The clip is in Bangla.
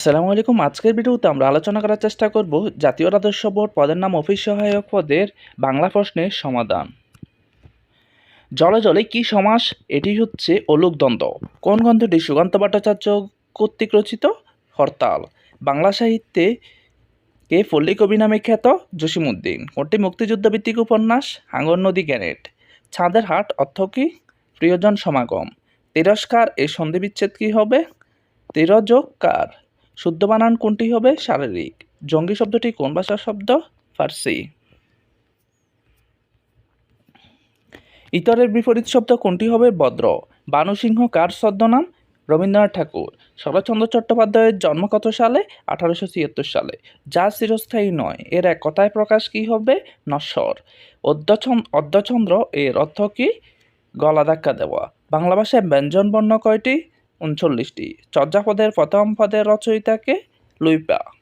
আসসালামু আলাইকুম। আজকের ভিডিওতে আমরা আলোচনা করার চেষ্টা করব জাতীয় রাজস্ব বোর্ড পদের নাম অফিস সহায়ক পদের বাংলা প্রশ্নের সমাধান। জলে জলে কি সমাস? এটি হচ্ছে অলুক দ্বন্দ্ব কোন গ্রন্থটি সুকান্ত ভট্টাচার্য কর্তৃক রচিত? হরতাল। বাংলা সাহিত্যে কে পল্লী কবি নামে খ্যাত? জসিমুদ্দিন কোনটি মুক্তিযুদ্ধ ভিত্তিক উপন্যাস? হাঙ্গর নদী গ্যানেট। ছাঁদের হাট অর্থ কি? প্রিয়জন সমাগম। তিরস্কার এ সন্ধি বিচ্ছেদ কী হবে? তিরযোগ কার শুদ্ধ বানান কোনটি হবে? শারীরিক। জঙ্গি শব্দটি কোন ভাষার শব্দ? ফার্সি। ইতরের বিপরীত শব্দ কোনটি হবে? বদ্র। বানু সিংহ কার ছদ্মনাম? রবীন্দ্রনাথ ঠাকুর। শরৎচন্দ্র চট্টোপাধ্যায়ের জন্ম কত সালে? আঠারোশো ছিয়াত্তর সালে। যা চিরস্থায়ী নয়। এর এক কথায় প্রকাশ কি হবে? নশ্বর। অর্ধচন্দ্র এর অর্থ কি? গলা ধাক্কা দেওয়া। বাংলা ভাষায় ব্যঞ্জন বর্ণ কয়টি? উনচল্লিশটি। চর্যাপদের প্রথম পদের রচয়িতাকে লুইপা।